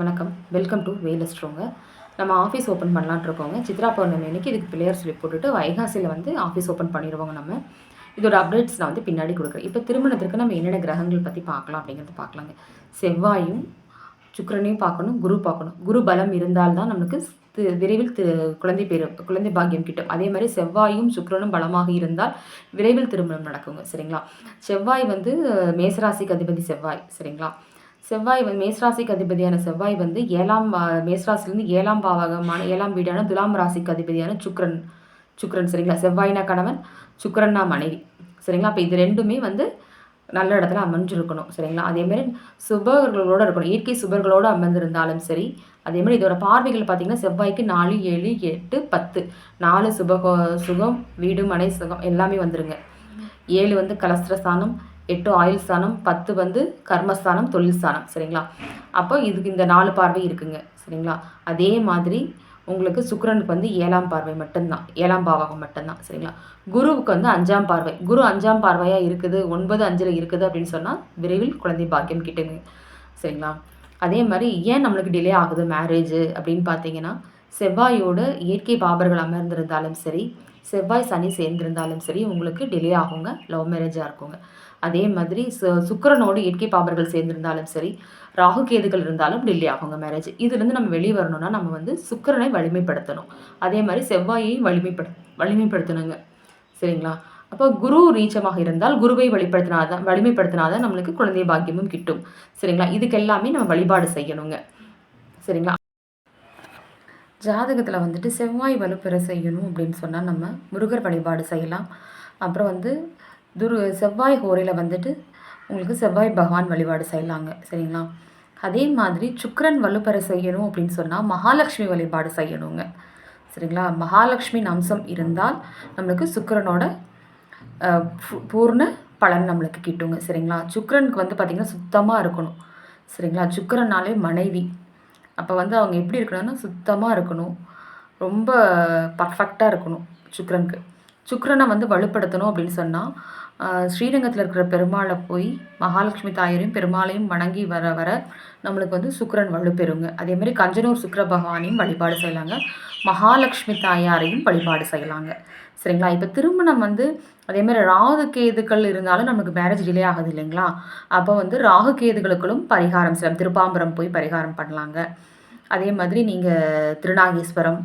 வணக்கம். Welcome to வேலஸ்ட்ரோங்க நம்ம office open பண்ணலான்ட்டு இருக்கோங்க. சித்ரா பௌர்ணமி அன்னைக்கு இதுக்கு பிள்ளையார் சொல்லி போட்டுட்டு வைகாசியில் வந்து ஆஃபீஸ் ஓப்பன் பண்ணிடுவோங்க நம்ம. இதோட அப்டேட்ஸ் நான் வந்து பின்னாடி கொடுக்குறேன். இப்போ திருமணத்திற்கு நம்ம என்னென்ன கிரகங்கள் பற்றி பார்க்கலாம் அப்படிங்கிறத பார்க்கலாங்க. செவ்வாயும் சுக்கரனையும் பார்க்கணும் குரு பார்க்கணும். குரு பலம் இருந்தால்தான் நமக்கு விரைவில் குழந்தை பேரு குழந்தை பாக்கியம் கிட்டும். அதே மாதிரி செவ்வாயும் சுக்கரனும் பலமாக இருந்தால் விரைவில் திருமணம் நடக்குங்க. சரிங்களா? செவ்வாய் வந்து மேசராசிக்கு அதிபதி செவ்வாய். சரிங்களா? செவ்வாய் வந்து மேசராசிக்கு அதிபதியான செவ்வாய் வந்து ஏழாம் மேசராசிலேருந்து ஏழாம் பாவகமான ஏழாம் வீடான துலாம் ராசிக்கு அதிபதியான சுக்ரன் சுக்ரன் சரிங்களா? செவ்வாய்னா கணவன் சுக்ரன்னா மனைவி. சரிங்களா? அப்போ இது ரெண்டுமே வந்து நல்ல இடத்துல அமைஞ்சிருக்கணும். சரிங்களா? அதேமாரி சுபர்களோடு இருக்கணும். இயற்கை சுபர்களோடு அமர்ந்திருந்தாலும் சரி அதேமாதிரி இதோட பார்வைகள் பார்த்தீங்கன்னா செவ்வாய்க்கு நாலு ஏழு எட்டு பத்து. நாலு சுபகோ சுகம் வீடு மனை சுகம் எல்லாமே வந்துருங்க. ஏழு வந்து கலஸ்திரஸ்தானம் எட்டு ஆயுள் ஸ்தானம் பத்து வந்து கர்மஸ்தானம் தொழில் ஸ்தானம் சரிங்களா? அப்போ இதுக்கு இந்த நாலு பார்வை இருக்குங்க. சரிங்களா? அதே மாதிரி உங்களுக்கு சுக்கரனுக்கு வந்து ஏழாம் பார்வை மட்டும்தான். ஏழாம் பாவகம் மட்டும்தான். சரிங்களா? குருவுக்கு வந்து அஞ்சாம் பார்வை. குரு அஞ்சாம் பார்வையாக இருக்குது ஒன்பது அஞ்சில் இருக்குது அப்படின்னு சொன்னால் விரைவில் குழந்தை பாக்கியம் கிட்டுங்க. சரிங்களா? அதே மாதிரி ஏன் நம்மளுக்கு டிலே ஆகுது மேரேஜ் அப்படின்னு பார்த்தீங்கன்னா செவ்வாயோட இயற்கை பாபர்கள் அமர்ந்திருந்தாலும் சரி செவ்வாய் சனி சேர்ந்திருந்தாலும் சரி உங்களுக்கு டிலே ஆகுங்க லவ் மேரேஜாக இருக்குங்க. அதே மாதிரி சு சுக்கிரனோடு இயற்கை பாபர்கள் சேர்ந்திருந்தாலும் சரி ராகு கேதுகள் இருந்தாலும் டிலே ஆகுங்க மேரேஜ் இதுலேருந்து நம்ம வெளியே வரணும்னா நம்ம வந்து சுக்கரனை வலிமைப்படுத்தணும். அதே மாதிரி செவ்வாயையும் வலிமைப்படு வலிமைப்படுத்தணுங்க. சரிங்களா? அப்போ குரு நீச்சமாக இருந்தால் குருவை வழிபடுத்தினாதான் வலிமைப்படுத்தினாதான் நம்மளுக்கு குழந்தை பாக்கியமும் கிட்டும். சரிங்களா? இதுக்கு எல்லாமே நம்ம வழிபாடு செய்யணுங்க. சரிங்களா? ஜாதகத்தில் வந்துட்டு செவ்வாய் வலுப்பெற செய்யணும் அப்படின்னு சொன்னால் நம்ம முருகர் வழிபாடு செய்யலாம். அப்புறம் வந்து துரு செவ்வாய் ஹோரையில் வந்துட்டு உங்களுக்கு செவ்வாய் பகவான் வழிபாடு செய்யலாங்க. சரிங்களா? அதே மாதிரி சுக்கிரன் வலுப்பெற செய்யணும் அப்படின்னு சொன்னால் மகாலட்சுமி வழிபாடு செய்யணுங்க. சரிங்களா? மகாலட்சுமியின் அம்சம் இருந்தால் நம்மளுக்கு சுக்கிரனோட பூர்ண பலன் நம்மளுக்கு கிட்டுங்க. சரிங்களா? சுக்கிரனுக்கு வந்து பார்த்திங்கன்னா சுத்தமாக இருக்கணும். சரிங்களா? சுக்கிரனாலே மனைவி. அப்போ வந்து அவங்க எப்படி இருக்கணும்னா சுத்தமாக இருக்கணும். ரொம்ப பர்ஃபெக்டாக இருக்கணும் சுக்கரனுக்கு. சுக்கரனை வந்து வலுப்படுத்தணும் அப்படின்னு சொன்னால் ஸ்ரீரங்கத்தில் இருக்கிற பெருமாளை போய் மகாலட்சுமி தாயரையும் பெருமாளையும் வணங்கி வர வர நம்மளுக்கு வந்து சுக்கரன் வலுப்பெறுங்க. அதே மாதிரி கஞ்சனூர் சுக்கர பகவானையும் வழிபாடு செய்யலாங்க. மகாலட்சுமி தாயாரையும் வழிபாடு செய்யலாங்க. சரிங்களா? இப்போ திருமணம் வந்து அதேமாதிரி ராகு கேதுக்கள் இருந்தாலும் நமக்கு மேரேஜ் டிலே ஆகுது இல்லைங்களா? அப்போ வந்து ராகு கேதுகளுக்களும் பரிகாரம் செய்யலாம் திருப்பாம்பரம் போய் பரிகாரம் பண்ணலாங்க. அதே மாதிரி நீங்கள் திருநாகேஸ்வரம்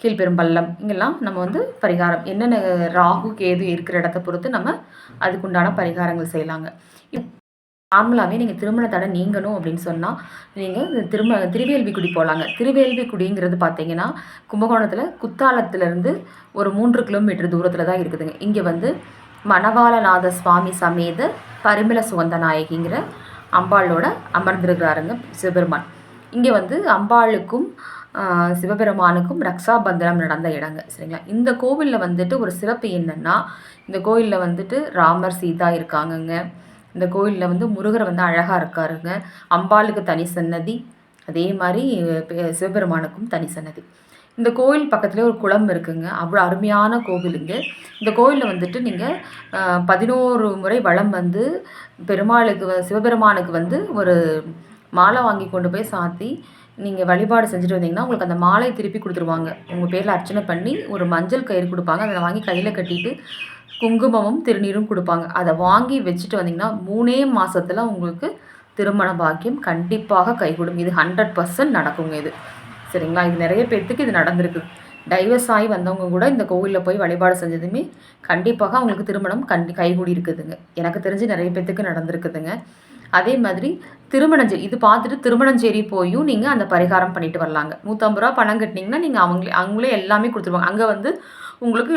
கீழ்பெரும்பள்ளம் இங்கெல்லாம் நம்ம வந்து பரிகாரம் என்னென்ன ராகு கேது இருக்கிற இடத்த பொறுத்து நம்ம அதுக்குண்டான பரிகாரங்கள் செய்யலாங்க. நார்மலாகவே நீங்கள் திருமண தடை நீங்கணும் அப்படின்னு சொன்னால் நீங்கள் திரும திருவேல்விக்குடி போகலாங்க திருவேல்விக்குடிங்கிறது பார்த்தீங்கன்னா கும்பகோணத்தில் குத்தாலத்திலேருந்து ஒரு மூன்று கிலோமீட்டர் தூரத்தில் தான் இருக்குதுங்க. இங்கே வந்து மணவாளநாத சுவாமி சமேத பரிமள சுகந்த நாயகிங்கிற அம்பாளோட அமர்ந்திருக்கிறாருங்க சிவபெருமான். இங்கே வந்து அம்பாளுக்கும் சிவபெருமானுக்கும் ரக்ஷாபந்தனம் நடந்த இடங்க. சரிங்களா? இந்த கோவிலில் வந்துட்டு ஒரு சிறப்பு என்னென்னா இந்த கோயிலில் வந்துட்டு ராமர் சீதா இருக்காங்கங்க. இந்த கோயிலில் வந்து முருகர் வந்து அழகாக இருக்காருங்க. அம்பாளுக்கு தனி சன்னதி. அதே மாதிரி பெ- சிவபெருமானுக்கும் தனி சன்னதி. இந்த கோயில் பக்கத்துலேயே ஒரு குளம் இருக்குங்க. அவ்வளோ அருமையான கோவிலுங்க. இந்த கோயிலில் வந்துட்டு நீங்கள் பதினோரு முறை வளம் வந்து பெருமாளுக்கு வ- சிவபெருமானுக்கு வந்து ஒரு மாலை வாங்கி கொண்டு போய் சாத்தி நீங்கள் வழிபாடு செஞ்சுட்டு வந்தீங்கன்னா உங்களுக்கு அந்த மாலை திருப்பி கொடுத்துருவாங்க. உங்கள் பேரில் அர்ச்சனை பண்ணி ஒரு மஞ்சள் கயிறு கொடுப்பாங்க. அதை வாங்கி கையில் கட்டிட்டு குங்குமமும் திருநீரும் கொடுப்பாங்க. அதை வாங்கி வச்சுட்டு வந்தீங்கன்னா மூணே மாசத்துல உங்களுக்கு திருமண பாக்கியம் கண்டிப்பாக கைகூடும். இது ஹண்ட்ரட் பர்சன்ட் நடக்குங்க இது. சரிங்களா? இது நிறைய பேர்த்துக்கு இது நடந்திருக்கு. டைவர்ஸ் ஆகி வந்தவங்க கூட இந்த கோவிலில் போய் வழிபாடு செஞ்சதுமே கண்டிப்பாக அவங்களுக்கு திருமணம் கண்டி கைகூடி இருக்குதுங்க எனக்கு தெரிஞ்சு நிறைய பேர்த்துக்கு நடந்திருக்குதுங்க. அதே மாதிரி திருமணஞ்சேரி இது பார்த்துட்டு திருமணஞ்சேரி போயும் நீங்கள் அந்த பரிகாரம் பண்ணிட்டு வரலாங்க. நூற்றம்பது ரூபா பணம் கட்டினீங்கன்னா நீங்கள் அவங்களே அவங்களே எல்லாமே கொடுத்துருவாங்க. அங்கே வந்து உங்களுக்கு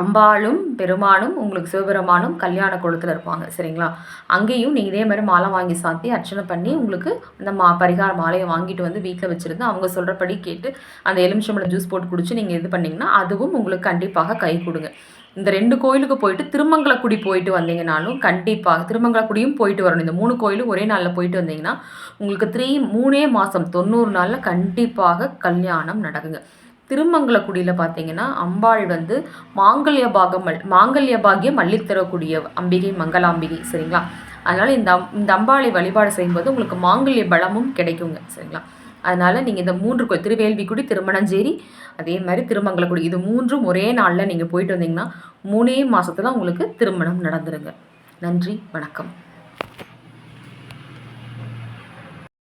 அம்பாளும் பெருமானும் உங்களுக்கு சிவபெருமானும் கல்யாண குளத்தில் இருப்பாங்க சரிங்களா? அங்கேயும் நீங்கள் இதே மாதிரி மாலை வாங்கி சாத்தி அர்ச்சனை பண்ணி உங்களுக்கு அந்த மா பரிகார மாலையை வாங்கிட்டு வந்து வீட்டில் வச்சுருந்து அவங்க சொல்கிறபடி கேட்டு அந்த எலுமிச்சம்பழம் ஜூஸ் போட்டு குடிச்சு நீங்கள் இது பண்ணிங்கன்னா அதுவும் உங்களுக்கு கண்டிப்பாக கை கொடுங்க. இந்த ரெண்டு கோயிலுக்கு போயிட்டு திருமங்கலக்குடி போயிட்டு வந்தீங்கனாலும் கண்டிப்பாக திருமங்கலக்குடியும் போயிட்டு வரணும். இந்த மூணு கோயிலும் ஒரே நாளில் போயிட்டு வந்தீங்கன்னா உங்களுக்கு த்ரீ மூணே மாதம் தொண்ணூறு நாளில் கண்டிப்பாக கல்யாணம் நடக்குங்க. திருமங்கலக்குடியில் பார்த்தீங்கன்னா அம்பாள் வந்து மாங்கல்ய பாகம் மாங்கல்ய பாகியம் அள்ளித்தரக்கூடிய அம்பிகை மங்களாம்பிகை சரிங்களா? அதனால் இந்த இந்த அம்பாளை வழிபாடு செய்யும்போது உங்களுக்கு மாங்கல்ய பலமும் கிடைக்குங்க சரிங்களா? அதனால் நீங்கள் இந்த மூன்று கோயில் திருவேல்விக்குடி திருமணஞ்சேரி அதே மாதிரி திருமங்கலக்குடி இது மூன்றும் ஒரே நாளில் நீங்கள் போயிட்டு வந்தீங்கன்னா மூணே மாதத்துல உங்களுக்கு திருமணம் நடந்துருங்க. நன்றி வணக்கம்.